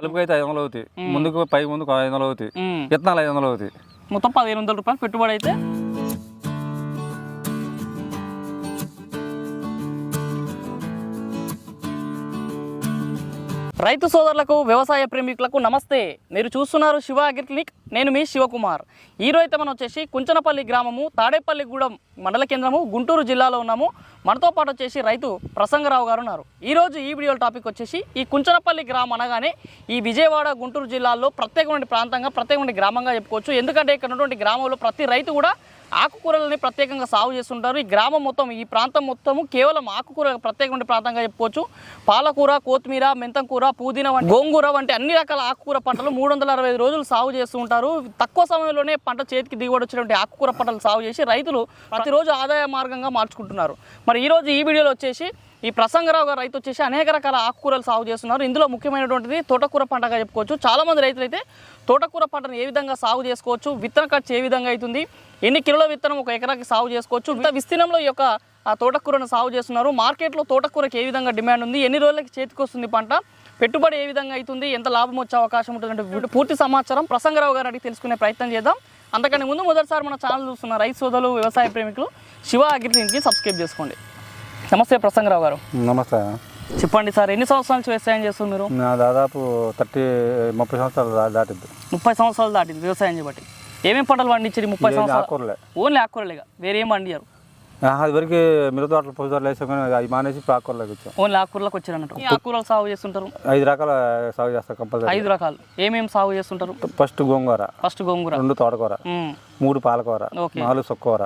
కలుపుకి అయితే ఐదు వందలు అవుతాయి. ముందుకు పై ముందుకు ఐదు వందలు అవుతాయి. విత్తనాలు ఐదు వందలు అవుతాయి. మొత్తం పదిహేను వందల రూపాయలు పెట్టుబడి అయితే రైతు సోదరులకు వ్యవసాయ ప్రేమికులకు నమస్తే. మీరు చూస్తున్నారు శివ అగ్రిక్లినిక్ నేను మీ శివకుమార్. ఈరోజు మనం వచ్చేసి కుంచనపల్లి గ్రామము తాడేపల్లిగూడెం మండల కేంద్రము గుంటూరు జిల్లాలో ఉన్నాము. మనతో పాటు వచ్చేసి రైతు ప్రసంగరావు గారు ఉన్నారు. ఈరోజు ఈ వీడియో టాపిక్ వచ్చేసి ఈ కుంచనపల్లి గ్రామం అనగానే ఈ విజయవాడ గుంటూరు జిల్లాలో ప్రత్యేకమైన ప్రాంతంగా ప్రత్యేకమైన గ్రామంగా చెప్పుకోవచ్చు. ఎందుకంటే ఇక్కడ ఉన్నటువంటి గ్రామంలో ప్రతి రైతు కూడా ఆకుకూరలని ప్రత్యేకంగా సాగు చేస్తుంటారు. ఈ గ్రామం మొత్తం ఈ ప్రాంతం మొత్తము కేవలం ఆకుకూర ప్రత్యేకమైన ప్రాంతంగా చెప్పుకోవచ్చు. పాలకూర కొత్తిమీర మెంతంకూర పుదీనా వంటి గోంగూర వంటి అన్ని రకాల ఆకుకూర పంటలు మూడు వందల అరవై రోజులు సాగు చేస్తూ ఉంటారు. తక్కువ సమయంలోనే పంట చేతికి దిగుబడి వచ్చినటువంటి ఆకుకూర పంటలు సాగు చేసి రైతులు ప్రతిరోజు ఆదాయ మార్గంగా మార్చుకుంటున్నారు. మరి ఈరోజు ఈ వీడియోలో వచ్చేసి ఈ ప్రసంగరావు గారు రైతు వచ్చేసి అనేక రకాల ఆకుకూరలు సాగు చేస్తున్నారు. ఇందులో ముఖ్యమైనటువంటిది తోటకూర పంటగా చెప్పుకోవచ్చు. చాలామంది రైతులు అయితే తోటకూర పంటను ఏ విధంగా సాగు చేసుకోవచ్చు విత్తన ఖర్చు ఏ విధంగా అవుతుంది ఎన్ని కిలోల విత్తనం ఒక ఎకరాకి సాగు చేసుకోవచ్చు ఇంత విస్తీర్ణంలో ఈ యొక్క తోటకూరను సాగు చేస్తున్నారు. మార్కెట్లో తోటకూరకి ఏ విధంగా డిమాండ్ ఉంది ఎన్ని రోజులకి చేతికొస్తుంది పంట పెట్టుబడి ఏ విధంగా అవుతుంది ఎంత లాభం వచ్చే అవకాశం ఉంటుందంటే పూర్తి సమాచారం ప్రసంగరావు గారు అడిగి తెలుసుకునే ప్రయత్నం చేద్దాం. అంతకంటే ముందు మొదటిసారి మన ఛానల్ చూస్తున్న రైతు సోదరులు వ్యవసాయ ప్రేమికులు శివ అగ్రిక్లినిక్కి సబ్స్క్రైబ్ చేసుకోండి. నమస్తే ప్రసంగరావు గారు. నమస్తే. చెప్పండి సార్ ఎన్ని సంవత్సరాల నుంచి వ్యవసాయం చేస్తున్నారు మీరు? నా దాదాపు థర్టీ ముప్పై సంవత్సరాలు దాటిద్ది. ముప్పై సంవత్సరాలు దాటింది వ్యవసాయం చేయబట్టి. ఏమేమి పంటలు పండించారు ముప్పై సంవత్సరాలు? ఆకుకూరలే. ఓన్లీ ఆకుకూరలేగా వేరే ఏం పండియారు అది వరకు మిరప తోటలు పొద్దు తోటలు వేసాం కానీ అవి మానేసి ఇప్పుడు ఆకుకూరలోకి వచ్చాం. ఓన్లీ ఆకుకూరలకు వచ్చారు అన్నట్టు ఆకుకూరలు సాగు చేస్తుంటారు? ఐదు రకాల సాగు చేస్తాం కంపల్సరీ ఐదు రకాలు. ఏమేమి సాగు చేస్తుంటారు? ఫస్ట్ గోంగూర. ఫస్ట్ గోంగూర. రెండు తోటకూర. మూడు పాలకూర. నాలుగు సుక్కూర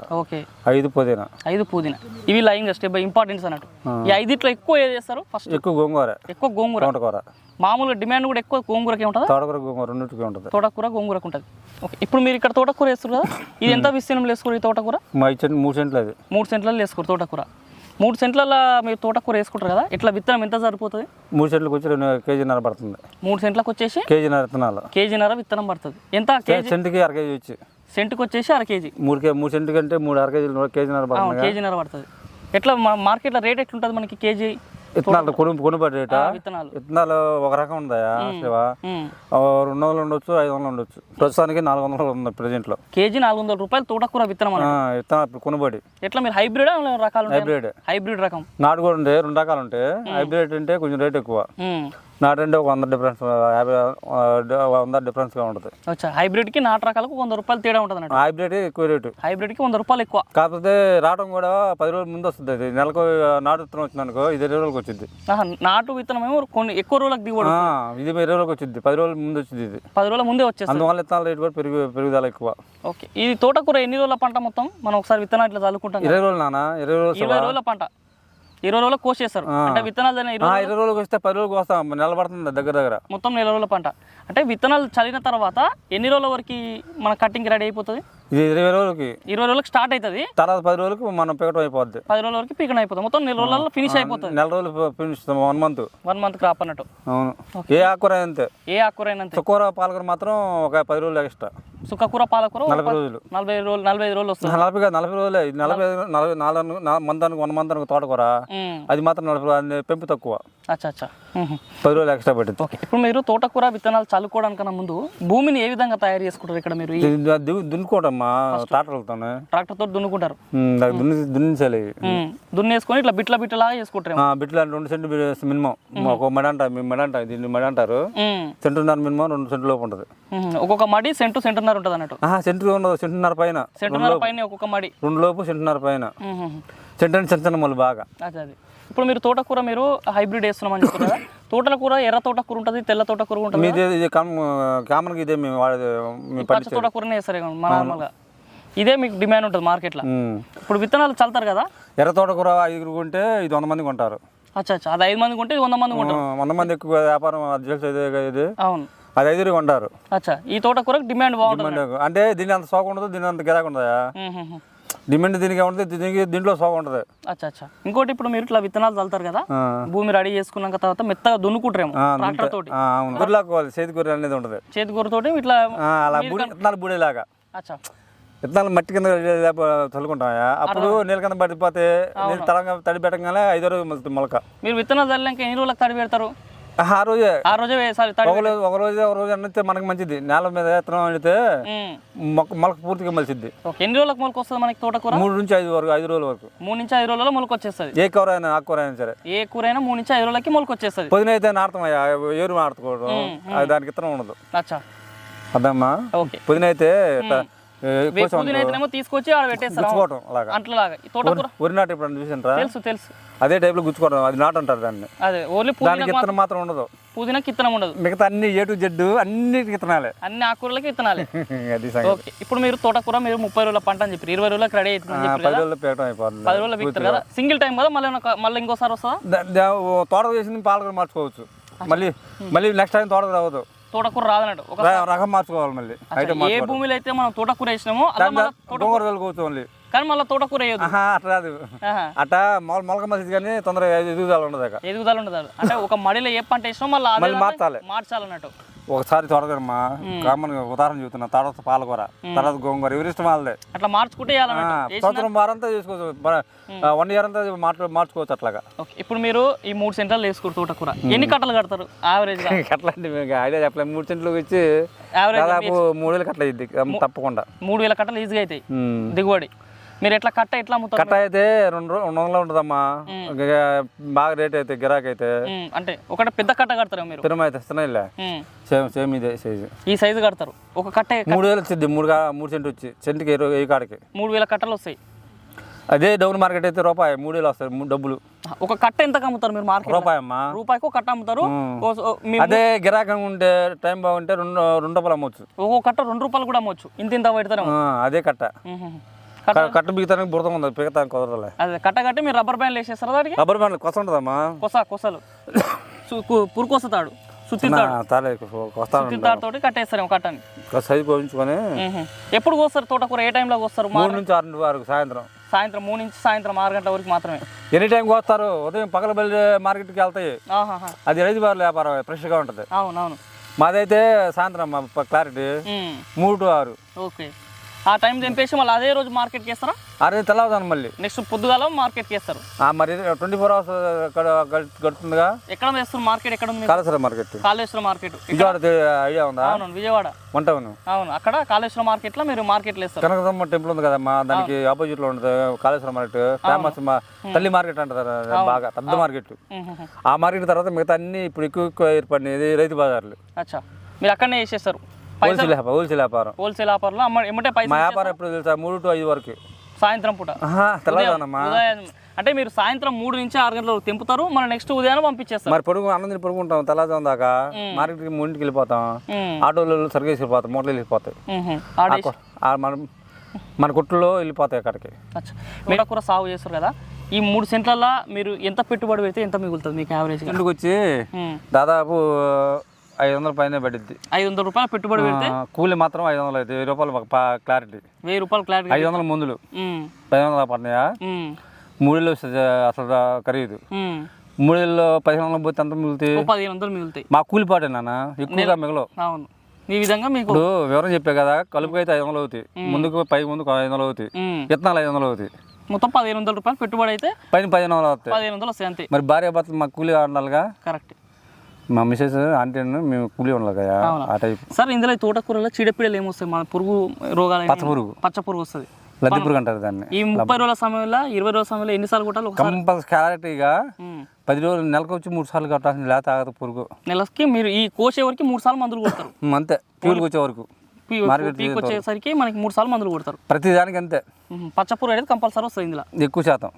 ఐదు పుదీనా. ఐదు పుదీనా. ఇవి లైన్ స్టెప్ బై ఇంపార్టెన్స్ అన్నట్టు. ఈ ఐదిట్లో ఎక్కువ ఏది చేస్తారు ఫస్ట్ ఎక్కువ గోంగూర. ఎక్కువ గోంగూర. తోటకూర. మామూలుగా డిమాండ్ కూడా ఎక్కువ గోంగూరకే ఉంటుందా? తోటకూర గోంగూర రెండింటికి ఉంటుంది. తోటకూర గోంగూరకు ఉంటుంది. ఓకే. ఇప్పుడు మీరు ఇక్కడ తోటకూర వేస్తారు కదా ఇది ఎంత విస్తీర్ణంలో వేసుకోరు ఈ తోటకూర? మా ఇచ్చిన మూడు సెంట్లు అది మూడు సెంట్లలో వేసుకోరు తోటకూర. మూడు సెంట్లలో మీరు తోటకూర వేసుకుంటారు కదా ఇట్లా విత్తనం ఎంత సరిపోతుంది? మూడు సెంట్లకు వచ్చి రెండు కేజీన్నర పడుతుంది. మూడు సెంట్లకు వచ్చేసి కేజీన్నర విత్తనాలు. కేజీన్నర విత్తనం పడుతుంది. ఎంత? కేజీ? సెంటుకి అర కేజీ వచ్చి సెంటుకి వచ్చేసి అర కేజీ. మూడు కే మూడు సెంటు కంటే మూడు అర కేజీలు కేజీన్నర పడుతుంది కేజీన్నర పడుతుంది. ఎట్లా మార్కెట్లో రేట్ ఎట్లుంటుంది మనకి కేజీ? విత్తనాలు కొను కొనుబడి రేట? విత్తనాలు. విత్తనాలు ఒక రకం ఉందాయా శివ రెండు వందలు ఉండొచ్చు ఐదు వందలు ఉండొచ్చు. ప్రస్తుతానికి నాలుగు వందలు ఉంది ప్రజెంట్లో. కేజీ నాలుగు వందల రూపాయలు తోటకూర విత్తనం విత్తనాలు కొనుబడి. ఎట్లా మీరు హైబ్రిడ్ రకాలు ఉంటాయా? హైబ్రిడ్. హైబ్రిడ్ రకం. నాటు కూడా ఉంటే రెండు రకాలు ఉంటాయి హైబ్రిడ్ అంటే కొంచెం రేట్ ఎక్కువ. నాటు అంటే ఒక వంద డిఫరెన్స్ యాభై వంద డిఫరెన్స్గా ఉంటుంది. వచ్చా హైబ్రిడ్కి నాటు రకాలకు వంద రూపాయలు తేడా ఉంటుంది హైబ్రిడ్ ఎక్కువ రేటు. హైబ్రిడ్కి వంద రూపాయలు ఎక్కువ. కాకపోతే రావడం కూడా పది రోజుల ముందు వస్తుంది. అది నెలకు నాటు విత్తనం వచ్చింది అనుకో ఇది ఇరవై రోజులకు వచ్చింది నాటు విత్తనం ఏమో కొన్ని ఎక్కువ రోజులకు దిగుబడి ఇది ఇరవై రోజులకు వచ్చింది పది రోజుల ముందు వచ్చింది ఇది. పది రోజుల ముందే వచ్చేస్తుంది. అందువల్ల విత్తనాల రేటు కూడా పెరుగు పెరుగుదల ఎక్కువ. ఓకే. ఇది తోటకూర ఎన్ని రోజుల పంట మొత్తం? మనం ఒకసారి విత్తనాలు ఇట్లా చల్లుకుంటాం. ఇరవై రోజులు నాన్న ఇరవై రోజులు ఇరవై రోజుల పంట. ఇరవై రోజులకు కోసేస్తారు అంటే విత్తనాలు ఇరవై రోజులకు వస్తే పది రోజులకు వస్తాం నిలబడుతుంది దగ్గర దగ్గర. మొత్తం నెల రోజుల పంట. అంటే విత్తనాలు చల్లిన తర్వాత ఎన్ని రోజుల వరకు మన కటింగ్ రెడీ అయిపోతుంది? ఇది ఇరవై రోజులకి. ఇరవై రోజులకు స్టార్ట్ అవుతుంది. తర్వాత పది రోజులకు మనం పికటం అయిపోద్ది. పది రోజుల వరకు పీకన అయిపోతుంది. మొత్తం నెల రోజులలో ఫినిష్ అయిపోతుంది. నెల రోజులు finish one month one month crop అన్నట్టు. అవును. ఏ ఆకుకూర అంతే. ఏ ఆకుకూర అయినా అంతే. చుక్కూర పాలకూర మాత్రం ఒక పది రోజులు ఎక్స్ట్రా సుక్కకూర పాలకూర నలభై రోజులు. నలభై రోజులు నలభై ఐదు రోజులు వస్తుంది. నలభై కాదు నలభై రోజులే. నలభై నలభై నాలుగు మంత్ అనుకో వన్ మంత్ అనుకో తోటకూర. అది మాత్రం నలభై పెంపు తక్కువ. అచ్చా అచ్చా. పది రోజులు ఎక్స్ట్రా పట్టింది ఓకే. ఇప్పుడు మీరు తోటకూర విత్తనాలు చల్లుకోవడానికన్నా ముందు భూమిని ఏ విధంగా తయారు చేసుకుంటారు ఇక్కడ మీరు ఈ ఇది దు- దున్నుకోవటమ్మా ట్రాక్టర్లతోనే. ట్రాక్టర్ తోటి దున్నుకుంటారు దున్నించాలి. దున్నేసుకొని ఇట్లా బిట్ల బిట్టలాగా చేసుకుంటారు బిట్లు రెండు సెంటు మినిమం. ఒక మడి అంటారు మేము మడి అంటారు దీన్ని మడి అంటారు. సెంటున్నర మినిమం రెండు సెంటు లోపు ఉంటుంది. ఒక్కొక్క మడి సెంటు సెంటున్నర ఉంటుంది అన్నట్టు. సెంటు ఉండదు సెంటున్నర పైన. సెంటున్నర పైన ఒక్కొక్క మడి. రెండు లోపు సెంటున్నర పైన. సెంటు చిన్న మొలు బాగా. అది. ఇప్పుడు మీరు తోటకూర మీరు హైబ్రిడ్ వేస్తున్నామని చెప్తారు కదా. తోటకూర ఎర్ర తోటకూర ఉంటుంది తెల్ల తోటకూర ఉంటుంది మీది ఇది కామన్ కామన్గా ఇదే మేము వాడేది మేము పచ్చ తోటకూరనే వేస్తారు ఇక నార్మల్గా. ఇదే మీకు డిమాండ్ ఉంటుంది మార్కెట్లో. ఉమ్. ఇప్పుడు విత్తనాలు చల్లుతారు కదా. ఎర్ర తోటకూర ఐదుగురు కొంటే ఇది వంద మంది కొంటారు. అచ్చా అచ్చా. అది ఐదు మంది కొంటే ఇది వంద మంది ఆ, వంద మంది ఎక్కువ వ్యాపారం అది ఇదే కదా ఇది. అవును. అది ఐదుగురు కొంటారు. అచ్చా. ఈ తోటకూరకు డిమాండ్ బాగుంటుంది అంటే దీని అంత సోక ఉండదు దీని అంత గిరాకు ఉండదా. డిమాండ్ దీనికి ఉంటుంది దీనికి దీంట్లో సోక ఉంటుంది. అచ్చా అచ్చా. ఇంకోటి ఇప్పుడు మీరు ఇట్లా విత్తనాలు చల్లుతారు కదా. భూమి రెడీ చేసుకున్నాక తర్వాత మెత్తగా దున్నుకుంటారేమో ట్రాక్టర్ తోటి. గురిలాకోవాలి చేతి అనేది ఉంటుంది. చేతి కూర తోటి ఇట్లా అలా విత్తనాలు బూడేలాగా. అచ్చా. విత్తనాలు మట్టి కింద చల్లుకుంటాయా అప్పుడు నీళ్ళ కింద పడిపోతే తడి పెట్టగానే ఐదో రోజు మొలక. మీరు విత్తనాలు చల్లినాక ఎన్ని రోజులకు తడి పెడతారు? ఆ రోజే. ఆ రోజే వేసాలి ఒక రోజు ఒక రోజు ఒక రోజు అన్నితే మనకి మంచిది. నేల మీద విత్తనం ఉమ్. మొక్క మొలక పూర్తిగా మలిసిద్ది ఎన్ని రోజులకు మొలక వస్తుంది మనకి తోటకూర? మూడు నుంచి ఐదు వరకు ఐదు రోజుల వరకు. మూడు నుంచి ఐదు రోజులలో మొలక వచ్చేస్తుంది ఏ కూర అయినా ఆకుకూర అయినా సరే. ఏ కూర అయినా మూడు నుంచి ఐదు రోజులకి మొలక వచ్చేస్తుంది పొద్దున అయితే నాడతాం అయ్యా ఏరు నాటుకోవడం అది దానికి ఇత్తనం ఉండదు. అచ్చా. ఓకే. పొద్దున అయితే పుదీనా అయితేనేమో తీసుకొచ్చి ఆడ పెట్టేస్తారు. తోటకూర. వరి నాటు ఇప్పుడు తెలుసు తెలుసు. అదే టైప్లో గుచ్చుకోవడం అది నాటు అంటారు దాన్ని. అదే ఓన్లీ దానికి పుదీనా ఇత్తనం మాత్రం ఉండదు. పుదీనాకి ఇత్తనం ఉండదు. మిగతా అన్ని ఏ టు జడ్డు అన్నిటికి ఇత్తనాలే అన్ని ఆకుకూరలకి ఇత్తనాలే అది సంగతి. ఓకే ఇప్పుడు మీరు తోటకూర మీరు ముప్పై రోజుల పంట అని చెప్పారు. ఇరవై రోజులకు రెడీ పది పేయటం అయిపోతుంది. పది రోజులు విక్తారు కదా. సింగిల్ టైం కదా మళ్ళీ మళ్ళీ ఇంకోసారి వస్తుందా? తోట చేసింది పాలకూర మార్చుకోవచ్చు. మళ్ళీ మళ్ళీ నెక్స్ట్ టైం తోటకు రావద్దు. తోటకూర రాదన్నట్టు ఒక రకం మార్చుకోవాలి మళ్ళీ. ఏ భూమిలో అయితే మనం తోటకూర వేసినామో గోంగూర కానీ మళ్ళీ తోటకూర వేయదు. అట్లా అట్ట మొల మొలక మసిది కానీ తొందరగా ఎదుగుదల ఉండదు. ఎదుగుదల ఉండదు. అంటే ఒక మడిలో ఏ పంట వేసినా మళ్ళీ మార్చాలి. మార్చాలన్నట్టు. ఒకసారి తోటకూరమ్మా కామన్ ఉదాహరణ చెబుతున్నా. తర్వాత పాలకూర తర్వాత గోంగూర ఎవరి ఇష్టం వాళ్ళదే. అట్లా మార్చుకుంటే సంవత్సరం వారంతా చేసుకోవచ్చు. వన్ ఇయర్ అంతా మార్చు మార్చుకోవచ్చు అట్లాగా. ఇప్పుడు మీరు ఈ మూడు సెంటర్లు వేసుకోరు తోటకూర. ఎన్ని కట్టలు కడతారు? యావరేజ్గా అట్లాంటి మీకు ఐడియా చెప్పలేదు మూడు సెంట్లు ఇచ్చి యావరేజ్ దాదాపు మూడు వేలు ఇద్ది తప్పకుండా. మూడు వేల కట్టలు ఈజీగా అవుతాయి. దిగుబడి. మీరు ఎట్లా కట్ట ఎట్లా అమ్ముతారు? కట్ట అయితే రెండు రెండు వందలు ఉంటుందమ్మా. బాగా రేట్ అయితే గిరాకీ అయితే. అంటే ఒకటి పెద్ద కట్ట కడతారు మీరు? తిరుమ అయితే ఇస్తున్నాయిలే సేమ్ సేమ్ ఇదే సైజు ఈ సైజు కడతారు. ఒక కట్టే మూడు వేలు వచ్చింది మూడు మూడు సెంటు వచ్చి. సెంటుకి ఇరవై కాడికి? మూడు వేల కట్టలు వస్తాయి. అదే డౌన్ మార్కెట్ అయితే రూపాయి మూడు వేలు వస్తాయి డబ్బులు. ఒక కట్ట ఎంత అమ్ముతారు మీరు మార్కెట్ రూపాయి అమ్మా. రూపాయికి ఒక కట్ట అమ్ముతారు? అదే గిరాకం ఉంటే టైం బాగుంటే రెండు రెండు రూపాయలు అమ్మొచ్చు. ఒక్కో కట్ట రెండు రూపాయలు కూడా అమ్మవచ్చు ఇంత ఇంత పెడతారు అదే కట్ట. కట్ట బిగుతానికి బురద ఉంది పిగతానికి కుదరలే అదే కట్ట కట్టి మీరు రబ్బర్ బ్యాండ్లు వేసేస్తారా దానికి? రబ్బర్ బ్యాండ్ కొస ఉంటుందమ్మా. కొస కొసలు. పురుకొస్తాడు తోటి కట్టేస్తారు కట్టని. సైజు కోయించుకొని. ఎప్పుడు కోస్తారు తోటకూర? ఏ టైంలో కోస్తారు? మూడు నుంచి ఆరు వరకు సాయంత్రం. సాయంత్రం మూడు నుంచి సాయంత్రం ఆరు గంటల వరకు మాత్రమే. ఎనీ టైం కోస్తారు ఉదయం పగల బయలు మార్కెట్కి వెళ్తాయి. అది రైతు బార్ల వ్యాపారం ఫ్రెష్గా ఉంటుంది. అవును అవును మాదైతే సాయంత్రం మా క్లారిటీ. మూడు టు ఆరు. ఓకే. ఆ టైం తెంపేసి మళ్ళీ అదే రోజు మార్కెట్కి వేస్తారా? ఆరు తెల్లవుతాను మళ్ళీ. నెక్స్ట్ పొద్దుగాల మార్కెట్కి వేస్తారు. ఆ, మరి ట్వంటీ ఫోర్ అవర్స్ గడుతుందిగా ఎక్కడ వేస్తారు మార్కెట్? ఎక్కడ ఉంది? Kaleshwaram market. Kaleshwara market. Vijayawada idea ఉందా? అవును విజయవాడ. వన్ టౌన్ అవును అక్కడ కాళేశ్వర మార్కెట్లో మీరు మార్కెట్లో వేస్తారు. కనకదమ్మ టెంపుల్ ఉంది కదమ్మా దానికి ఆపోజిట్లో ఉంటుంది కాళేశ్వరం మార్కెట్. ఫేమస్ తల్లి మార్కెట్ అంటారు బాగా పెద్ద మార్కెట్. ఆ మార్కెట్ తర్వాత మిగతా అన్ని ఇప్పుడు ఎక్కువ ఎక్కువ ఏర్పడినది రైతు బజార్లు. అచ్చా. మీరు అక్కడనే వేసేస్తారు. హోల్సేల్ వ్యాపారం హోల్సేల్ వ్యాపారం. హోల్సేల్ వ్యాపారంలో మా పైసలు వ్యాపారం ఎప్పుడు తెలుసా? మూడు టు ఐదు వరకు. సాయంత్రం పూట. తెల్లవారుజామునమ్మా ఉదయం అంటే మీరు సాయంత్రం మూడు నుంచి ఆరు గంటలకు తెంపుతారు మన నెక్స్ట్ ఉదయాన్నే పంపించేస్తారు. మరి పొడుగు అన్నం పడుకుంటాం తెల్లవారుజాము దాకా. మార్కెట్కి మూడింటికి వెళ్ళిపోతాం. మ్మ్. ఆటోలో సరిగ్గా వెళ్ళిపోతాం మూటలు వెళ్ళిపోతాయి. మన మన కుట్టులో వెళ్ళిపోతాయి అక్కడికి. అచ్చా. మీరు కూర సాగు చేస్తారు కదా? ఈ మూడు సెంట్లల్లో మీరు ఎంత పెట్టుబడి పెడితే ఎంత మిగులుతుంది మీకు యావరేజ్గా ఇంటికి వచ్చి దాదాపు ఐదు వందల పైన పడిద్ది. ఐదు వందల రూపాయలు పెట్టుబడి పెడితే? కూలి మాత్రం ఐదు వందలు అయితే వెయ్యి రూపాయలు క్లారిటీ. వెయ్యి రూపాయలు క్లారిటీ ఐదు వందల ముందులు. పదిహేను వందల పడినాయా? మూడేళ్ళు వస్తుంది అసలు ఖరీదు. మూడేళ్ళు పదిహేను వందలు పోతే ఎంత మిగులుతాయి? పదిహేను వందలు మిగులుతాయి. మా కూలి పాటే నాన్న ఎక్కువగా మిగలవు. అవును. ఈ విధంగా మీకు ఇప్పుడు వివరం చెప్పే కదా కలుపుకి అయితే ఐదు వందలు అవుతాయి. ముందుకు పై ముందుకు ఐదు వందలు అవుతాయి. విత్తనాలు ఐదు వందలు అవుతాయి. మొత్తం పదిహేను వందల రూపాయలు పెట్టుబడి అయితే పైన పదిహేను వందలు అవుతాయి పదిహేను వందలు వస్తాయి అంతే. మరి భార్య భర్తలు మాకు కూలి ఉండాలిగా కరెక్ట్. మా మిసెస్ ఆంటీ మేము కూలి ఉండాలి కదా ఆ టైప్. సార్ ఇందులో తోటకూరలో చీడపీడలు ఏమొస్తాయి? మన పురుగు రోగాలు పచ్చ పురుగు. పచ్చ పురుగు వస్తుంది. లద్ది పురుగు అంటారు దాన్ని. ఈ ముప్పై రోజుల సమయంలో ఇరవై రోజుల సమయంలో ఎన్నిసార్లు కొట్టాలి? కంపల్సరీ క్లారిటీగా మ్మ్. పది రోజులు నెలకు వచ్చి మూడు సార్లు కట్టాల్సింది లేకపోతే ఆగదు పురుగు. నెలకి మీరు ఈ కోసే వరకు మూడు సార్లు మందులు కొడతారు. అంతే. ప్యూర్కి వచ్చే వరకు. పీక్ వచ్చేసరికి మనకి మూడు సార్లు మందులు కొడతారు. ప్రతి దానికి అంతే. పచ్చ పురుగు అనేది కంపల్సరీ వస్తుంది ఇందులో. ఎక్కువ శాతం.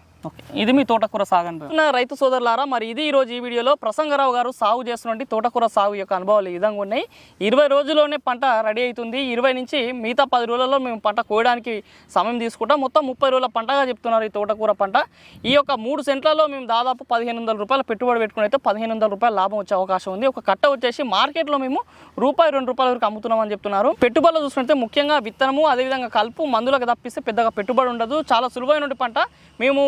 ఇది మీ తోటకూర సాగు అనుభవం నా రైతు సోదరులారా మరి ఇది ఈరోజు ఈ వీడియోలో ప్రసంగరావు గారు సాగు చేస్తున్నటువంటి తోటకూర సాగు యొక్క అనుభవాలు ఈ విధంగా ఉన్నాయి. ఇరవై రోజుల్లోనే పంట రెడీ అవుతుంది. ఇరవై నుంచి మిగతా పది రోజులలో మేము పంట కోయడానికి సమయం తీసుకుంటాం. మొత్తం ముప్పై రోజుల పంటగా చెప్తున్నారు ఈ తోటకూర పంట. ఈ యొక్క మూడు సెంట్లలో మేము దాదాపు పదిహేను వందల రూపాయలు పెట్టుబడి పెట్టుకుని అయితే పదిహేను వందల రూపాయలు లాభం వచ్చే అవకాశం ఉంది. ఒక కట్ట వచ్చేసి మార్కెట్లో మేము రూపాయి రెండు రూపాయల వరకు అమ్ముతున్నామని చెప్తున్నారు. పెట్టుబడులు చూసుకుంటే ముఖ్యంగా విత్తనము అదేవిధంగా కలుపు మందులకు తప్పిస్తే పెద్దగా పెట్టుబడి ఉండదు. చాలా సులువైన పంట. మేము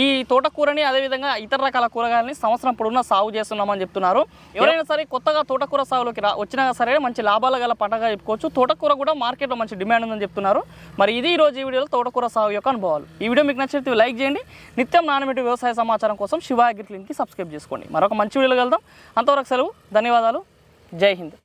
ఈ తోటకూరని అదేవిధంగా ఇతర రకాల కూరగాయలని సంవత్సరం పొడవునా సాగు చేస్తున్నామని చెప్తున్నారు. ఎవరైనా సరే కొత్తగా తోటకూర సాగులోకి రా వచ్చినా సరే మంచి లాభాలు గల పంటగా చెప్పుకోవచ్చు. తోటకూర కూడా మార్కెట్లో మంచి డిమాండ్ ఉందని చెప్తున్నారు. మరి ఇది ఈ రోజు ఈ వీడియోలో తోటకూర సాగు యొక్క అనుభవాలు. ఈ వీడియో మీకు నచ్చితే లైక్ చేయండి. నిత్యం నానబెట్టి వ్యవసాయ సమాచారం కోసం శివ అగ్రిక్లిన్కి సబ్స్క్రైబ్ చేసుకోండి. మరొక మంచి వీడియోలో వెళ్దాం అంతవరకు సెలవు. ధన్యవాదాలు. జై హింద్.